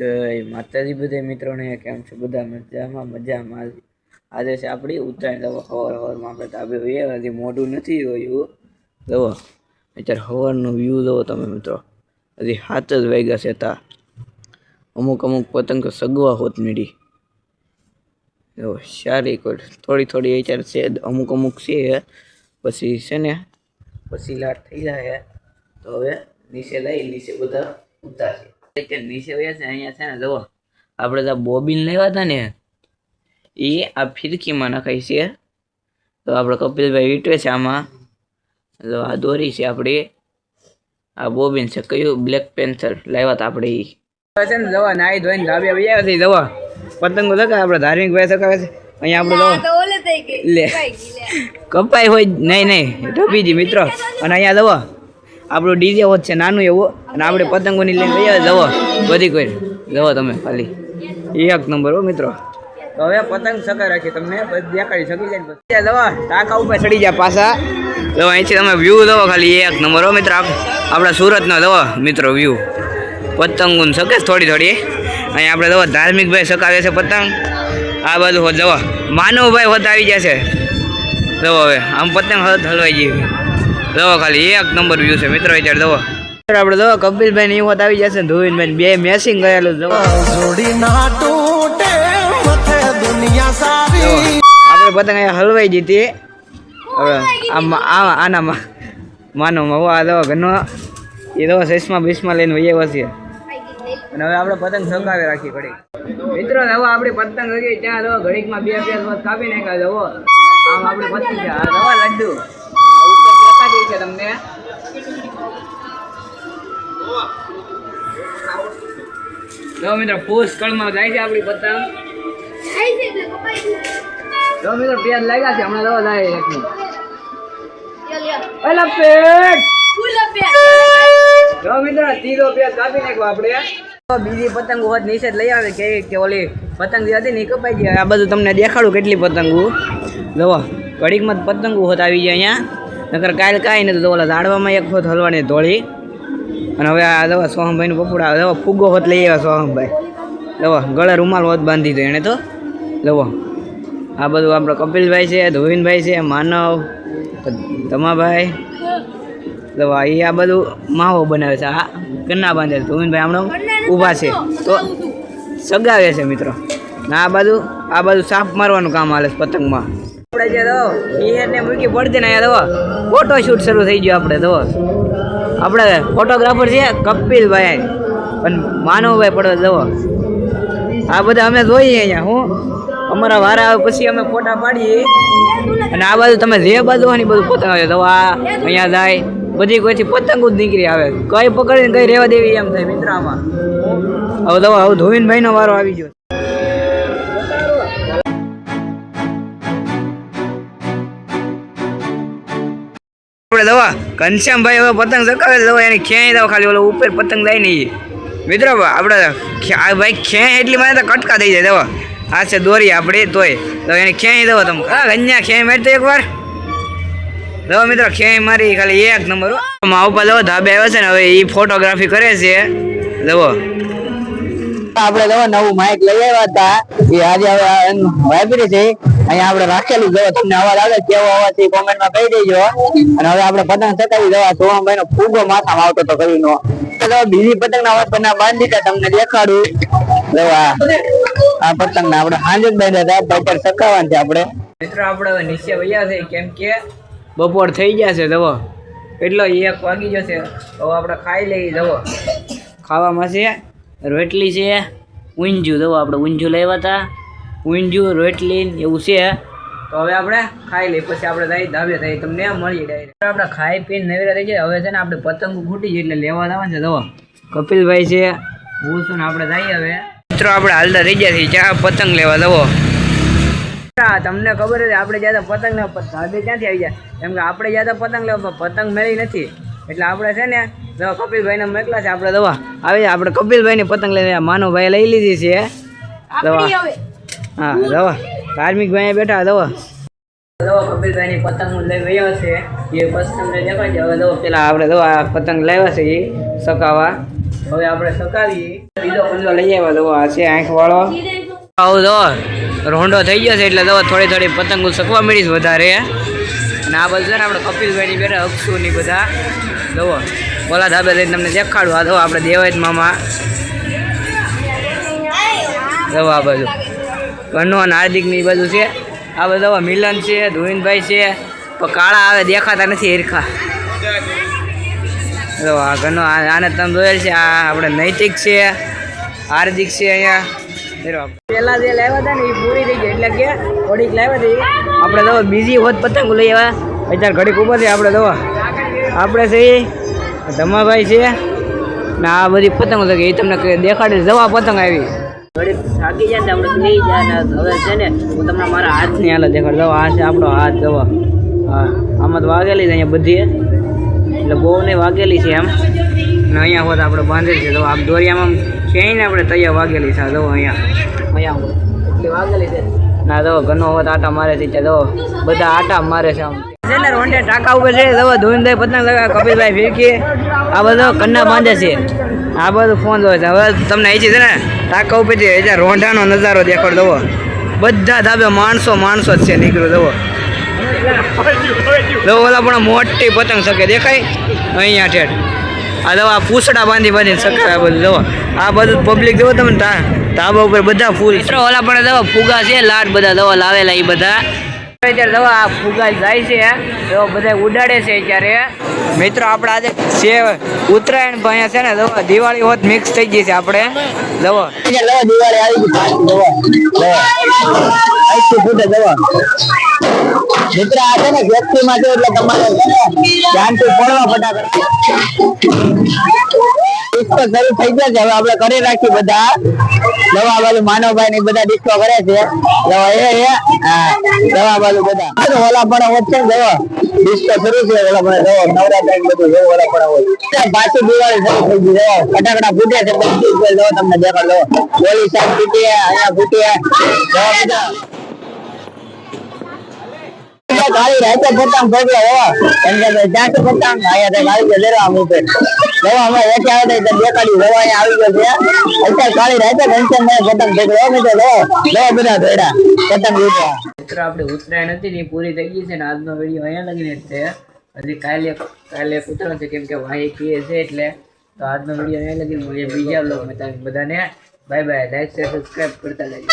જય માતાજી બધા મિત્રોને, કેમ છે? બધા મજામાં? મજામાં આજે છે આપણી ઉત્તરાયણ. દવા સવાર સવારમાં આપણે તાબે હોઈએ, હજી મોઢું નથી હોયું દવો અત્યારે હવારનો વ્યૂ જુઓ તમે મિત્રો. હજી હાથ જ વાગ્યા છે તા. અમુક અમુક પતંગ સગવા હોત મીડી. જો સારી કોઈ થોડી થોડી અત્યારે છે અમુક અમુક છે. પછી છે ને, પછી લાટ થઈ જાય તો હવે નીચે લઈ, નીચે બધા અત્યારે નીચે વયા છે અહીંયા છે ને જુઓ. આપણે તો બોબિન લેવા હતા ને એ આ ફિરકીમાં નખાય છે. તો આપણે કપિલભાઈ વીટવે છે આમાં. તો આ દોરી છે આપણી. આ બોબિન છે કયું? Black panther. લાવ્યા હતા આપણે એ છે ને દવા નાઈ ધોઈને લાવ્યા વયા છે દવા પતંગો લગાવે આપણે ધાર્મિક ભાઈ સકાવે છે. અહીંયા આપણે લે. કપાઈ હોય નહીં નહીં ઢબીજી મિત્રો. અને અહીંયા દવા આપણું ડીજે હોત છે, નાનું એવું, અને આપણે પતંગોની લઈને લઈ દવા બધી કોઈ. જવો તમે, ખાલી. એક નંબર હો, મિત્રો. તો હવે પતંગ સકા રાખી તમને દેખાડી શકી જાય દવા ટાંકા ઉપર ચડી જાય પાછા. દવા અહીંથી તમે વ્યૂ દો ખાલી એક નંબર હો, મિત્ર. આપણા સુરતનો દવો મિત્રો વ્યૂ પતંગોને શકે થોડી થોડી. અહીંયા આપણે દવા ધાર્મિક ભાઈ સકાવે છે પતંગ. આ બધું હોત દવા માનવભાઈ હોત આવી જશે જવો હવે, આમ પતંગ હલવાઈ જેવી દવા ખાલી એક નંબર વ્યૂ છે. મિત્રો અત્યારે દવા. આપણે દવા કપિલભાઈ ની હોત આવી જશે ધોવીનભાઈ બે મેસિંગ કરેલું જોડી ના તૂટે દુનિયા સારી આપણે પતંગ હલવાઈ જીતી હવે આમાં આ આનામાં માનવમાં હો આ દવા ઘરનો. એ દવા સસમાં બીસમાં લઈને વહી વસીએ અને હવે આપણે પતંગ સકાવી રાખી પડી મિત્રો હવે આપણી પતંગ હજી ત્યાં દવા ઘડીકમાં બે બે કાપી નાખ્યા દવો આમ આપણે પતંગ છે. આ દવા લડ્ડુ આ છે તમને. જો મિત્રો પૂસ કળમાં જાય છે આપણી પતંગ. જો મિત્રો લાગ્યા છે હમણાં દવા જાય એકની. અલા પેટ જો મિત્રો તીરો પેજ કાપી નાખ્યો આપણે. બીજી પતંગ હોત નીચે જ લઈ આવે કે કે ઓલી પતંગ જે હતી ને કપાઈ ગઈ. આ બધું તમને દેખાડું કેટલી પતંગો. જુઓ ઘડીકમાં પતંગો હોત આવી જાય અહીંયા. નકર કાલ કાંઈ નથી. તો ઓલા ઝાડવામાં એક હોત હલવાની ધોળી. અને હવે આ દવા સોહમભાઈનું પપોડા દવા ફુગ્ગો હોત લઈ આવ્યા સોહમભાઈ. દવા ગળે રૂમાલ હોત બાંધી દો એણે તો. લવો આ બધું આપણે કપિલભાઈ છે ધોવિનભાઈ છે માનવ તમાભાઈ. દવા એ આ બધું માવો બનાવે છે. આ કન્ના બાંધે છે. ધોવિનભાઈ હમણાં ઊભા છે. તો સગાવે છે મિત્રો. ને આ બાજુ આ બાજુ સાપ મારવાનું કામ હાલે છે પતંગમાં. આપણે જે તો ને મૂકી પડતી ને દવા ફોટો શૂટ શરૂ થઈ ગયો આપણે દવા આપણે ફોટોગ્રાફર છે કપિલભાઈ. અને માનવભાઈ પડવા દવા આ બધા અમે જોઈએ અહીંયા, હું? અમારા વારા આવે પછી અમે ફોટા પાડીએ. અને આ બાજુ તમે જે બાજુ હોય બધું પતંગ આવે આ અહીંયા જાય. બધી કોઈથી પતંગો જ નીકળી આવે. કઈ પકડીને કઈ રહેવા દેવી એમ થાય મિત્રામાં. હવે દવા હવે ધોવીનભાઈ નો વારો આવી ગયો. આપણે દવા. ઘનશ્યામભાઈ હવે પતંગ ચકાવે દવા, એની ખેંચી દવા ખાલી ઓલો ઉપર પતંગ લઈ નહીં મિત્રો આપણે ભાઈ ખેંચ એટલી મને તો કટકા દઈ જાય દવા. આ છે દોરી આપણી, તોય. તો એને ખેંચી દવા તમે હા ગન્યા ખેંચ મારી એક વાર દવા મિત્રો ખેંચ મારી ખાલી એક નંબર મા ઉપર દવા ધાબે આવ્યો છે ને, હવે એ ફોટોગ્રાફી કરે છે. દવા. આપણે નવું માઇક લઈ આવ્યા હતા. એ આજે હવે વાપરી છે. અહીંયા આપણે રાખેલું દવા તમને અવાજ આવે કેવો અવાજ છે કોમેન્ટમાં કહી દેજો. અને હવે આપણે પતંગ ચકાવી દવા સોમભાઈ નો ફૂગો માથામાં આવતો તો કઈ નો બીજી પતંગ ના અવાજ બના બાંધી તમને દેખાડું. દવા આ પતંગ ને આપણે સાંજે જ બાંધ્યા હતા. બપોર ચકાવવાનું છે આપણે. મિત્રો, આપણે હવે નીચે વૈયા છે. કેમ કે બપોર થઈ ગયા છે. દવા એટલો એક વાગી જશે તો આપણે ખાઈ લઈએ. જવો ખાવામાં છે. રોટલી છે. ઊંજું દવા આપણે ઊંજું લેવા હતા. ઊંજું રોટલી એવું છે. તો હવે આપણે ખાઈ લઈએ, પછી આપણે જઈ ધાબે થાય તમને મળી ડાયરેક્ટ આપણે ખાઈ પીને નવેરા થઈ જાય હવે છે ને આપણે પતંગ ખૂટી જાય એટલે લેવા જવાનું છે દવા કપિલભાઈ છે. હું છું ને આપણે જઈએ હવે. મિત્રો, આપણે હાલતા થઈ ગયા છીએ. ચા, પતંગ લેવા દવો તમને ખબર છે આપણે જ્યાં પતંગ ધાબે ક્યાંથી આવી જાય કેમ કે આપણે જ્યાં પતંગ લેવા પતંગ મળી નથી. એટલે આપણે છે ને દવા કપિલભાઈને મોકલા છે આપણે દવા. આવી આપણે કપિલભાઈની પતંગ લઈને માનવભાઈ લઈ લીધી છે. દવા. હા દવા. ધાર્મિક ભાઈ બેઠા દવા. દવા કપિલભાઈની પતંગ લઈ ગયો છે. એ પતંગ દેખાય છે. હવે દવા પેલા આપણે દવા પતંગ લાવ્યા છે એ સકાવા હવે આપણે સકાવીએ. બીજો પંજો લઈ આવ્યા દવા. છે આંખ વાળો. આવું રોંડો થઈ ગયો છે એટલે દવા થોડી થોડી પતંગો સકવા મળીશ વધારે. અને આ બધું છે ને આપણે કપિલભાઈની બેરે અક્ષુ ને બધા. જુઓ ઓલા ધાબે લઈને તમને દેખાડું. આ દો આપણે દેવાય મામા. દવા આ બાજુ. કન્નો અને હાર્દિકની બાજુ છે. આ બધા મિલન છે ધોઈનભાઈ છે. પણ કાળા આવે દેખાતા નથી હિરખા. જો આ ઘરનો આને તમે જોયેલ છે, આ આપણે નૈતિક છે, હાર્દિક છે અહીંયા. પેલા જે લાવ્યા હતા ને એ પૂરી થઈ ગઈ. એટલે કે ઘડીક લાવ્યા હતી આપણે દવા બીજી હોત પતંગ લઈ આવ્યા. અત્યારે ઘડીક ઊભા છે આપણે દવા. આપણે છે ધમાભાઈ છે, ને આ બધી પતંગો લગી એ તમને દેખાડી જવા પતંગ આવી. ઘડીક થાકી જાય ને આપણે થઈ જાય ને હવે છે ને, હું તમને મારા હાથની હાલત દેખાડ. દવા, આ છે આપણો હાથ દવા. હા, આમાં તો વાગેલી છે અહીંયા બધી. એટલે બહુ નહીં વાગેલી છે એમ. અને અહીંયા હોત આપણે બાંધેલી છે તો આમ દોરિયામાં છે આપણે તૈયાર વાગેલી છે જો અહીંયા. અહીંયા એટલી વાગેલી છે. ના જો ઘણો વખત આટા મારે છે ત્યાં જો બધા આટા મારે છે આમ. ને રોંડે ટાંકા ઉપર છે જો ધોઈને પતંગ લગા કપિલભાઈ ફિરકી. આ બધો કન્ના બાંધે છે. આ બધું ફોન જોવે છે. હવે તમને અહીંથી છે ને ટાંકા ઉપરથી હજાર રોંઢાનો નજારો દેખાડ દવો બધા ધાબે માણસો માણસો જ છે નીકળ્યું દવો જો ઓલા પણ મોટી પતંગ શકે દેખાય? અહીંયા ઠેઠ. આ દવા પૂછડા બાંધી બાંધીને શકે આ બધું દવા આ બધું પબ્લિક દવો તમે તા- ધાબા ઉપર બધા ફૂલ. મિત્રો ઓલા પણ દવા ફુગા છે લાડ બધા દવા લાવેલા એ બધા. અત્યારે દવા આ ફુગા જાય છે તો બધા ઉડાડે છે અત્યારે. મિત્રો આપણે આજે છે ઉત્તરાયણ અહીંયા છે ને દવા દિવાળી હોત મિક્સ થઈ ગઈ છે આપણે. દવા. દિવાળી આવી ગઈ દવા. દવા ફૂટે મિત્ર આ છે ને વ્યક્તિ માટે એટલે તમારે ધ્યાનથી પડવા ફટાકડા શરૂ થઈ ગયા છે. હવે આપણે કરી રાખી બધા. દવા બાજુ માનવભાઈ ને બધા ડિસ્કો કરે છે. દવા બાજુ બધા. ઓલા પણ વચ્ચે દવા. ડિસ્કો શરૂ છે. ઓલા પણ દવા, નવરાત્રી બધું જેવું ઓલા પણ હોય પાછી દિવાળી શરૂ થઈ ગઈ દવા ફટાકડા ફૂટે છે. તમને દેખાડ દો ગોળી સાહેબ ફૂટી, અહીંયા ફૂટી. દવા બધા. કાળી રાતે પતંગ ભોગવો હોવા. એમ કે પતંગ, અહીંયા થી આવી ગયો જરા અમુક દવા અમે વેચે આવે તો દેખાડી હોવા અહીંયા આવી ગયો છે. અત્યારે કાળી રાતે ઘનશ્યામ ભાઈ પતંગ ભેગો અમે તો લો. લો બધા ધોડા પતંગ લૂટવા મિત્રો, આપણે ઉત્તરાયણ હતી ને પૂરી થઈ ગઈ છે ને આજનો વીડિયો અહીંયા લગીને જ છે. હજી કાલે કાલે એક છે, કેમ કે ભાઈ કીએ છે એટલે. તો આજનો વીડિયો અહીંયા લગીને મળીએ બીજા બ્લોગમાં બધાને. Bye bye. Like share subscribe કરતા રહેજો.